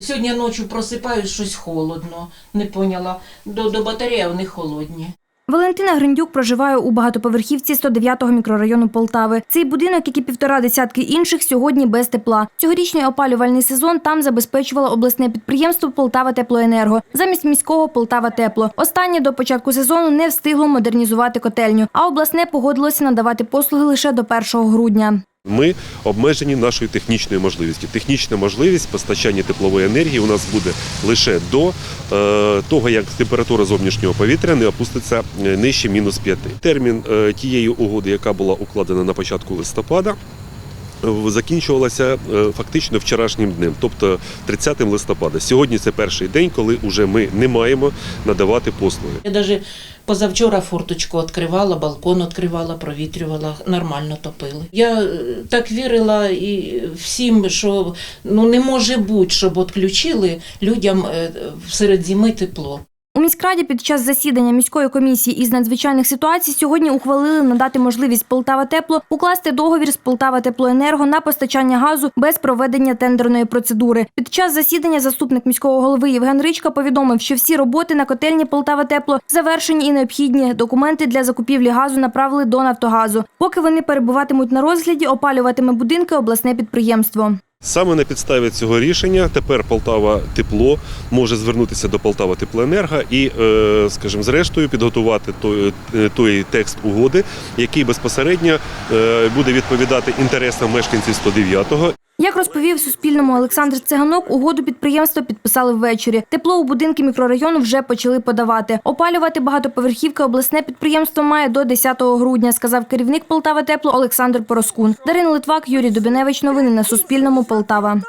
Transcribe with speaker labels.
Speaker 1: Сьогодні ночі просипаюсь, щось холодно. Не поняла. До, до батареї вони холодні.
Speaker 2: Валентина Гриндюк проживає у багатоповерхівці 109-го мікрорайону Полтави. Цей будинок, як і півтора десятки інших, сьогодні без тепла. Цьогорічний опалювальний сезон там забезпечувало обласне підприємство Полтава Теплоенерго замість міського Полтава Тепло. Останнє до початку сезону не встигло модернізувати котельню, а обласне погодилося надавати послуги лише до 1 грудня.
Speaker 3: Ми обмежені нашою технічною можливістю. Технічна можливість постачання теплової енергії у нас буде лише до е, того, як температура зовнішнього повітря не опуститься е, нижче мінус 5. Термін е, тієї угоди, яка була укладена на початку листопада. Закінчувалася е, фактично вчорашнім днем, тобто 30 листопада. Сьогодні це перший день, коли вже ми не маємо надавати послуги.
Speaker 1: Я навіть позавчора форточку відкривала, балкон відкривала, провітрювала, нормально топили. Я е, так вірила і всім, що ну не може бути, щоб відключили людям е, серед зими тепло.
Speaker 2: У міськраді під час засідання міської комісії із надзвичайних ситуацій сьогодні ухвалили надати можливість Полтава Тепло укласти договір з Полтава Теплоенерго на постачання газу без проведення тендерної процедури. Під час засідання заступник міського голови Євген Ричка повідомив, що всі роботи на котельні Полтава Тепло завершені і необхідні документи для закупівлі газу направили до Нафтогазу. Поки вони перебуватимуть на розгляді, опалюватиме будинки обласне підприємство.
Speaker 3: Саме на підставі цього рішення тепер Полтава Тепло може звернутися до Полтава Теплоенерго і, е, скажімо, зрештою підготувати той, е, той текст угоди, який безпосередньо е, буде відповідати інтересам мешканців 109-го
Speaker 2: Як розповів Суспільному Олександр Циганок, угоду підприємства підписали ввечері. Тепло у будинки мікрорайону вже почали подавати. Опалювати багатоповерхівки обласне підприємство має до 10 грудня, сказав керівник Полтава Тепло Олександр Пороскун. Дарина Литвак, Юрій Дубіневич. Новини на Суспільному. Полтава.